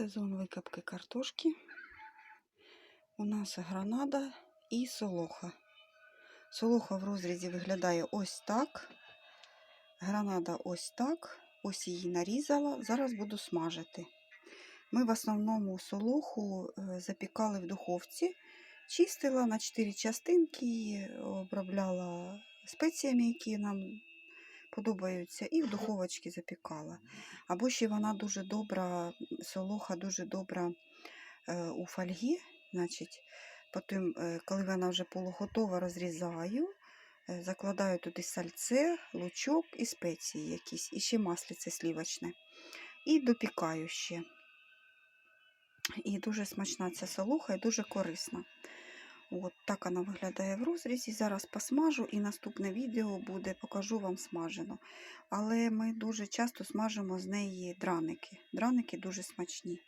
Сезон викапки картошки. У нас гранада і солоха. Солоха в розрізі виглядає ось так. Гранада ось так. Ось її нарізала. Зараз буду смажити. Ми в основному солоху е, запікали в духовці, чистила на 4 частинки, обробляла спеціями, які нам подобаються, і в духовочці запікала. Або ще вона дуже добра, солоха дуже добра е, у фольгі. Значить, потім, е, коли вона вже полуготова, розрізаю, е, закладаю туди сальце, лучок і спеції якісь, і ще маслице слівочне. І допікаю ще. І дуже смачна ця солоха і дуже корисна. От так вона виглядає в розрізі. Зараз посмажу і наступне відео буде, покажу вам смажену. Але ми дуже часто смажимо з неї драники. Драники дуже смачні.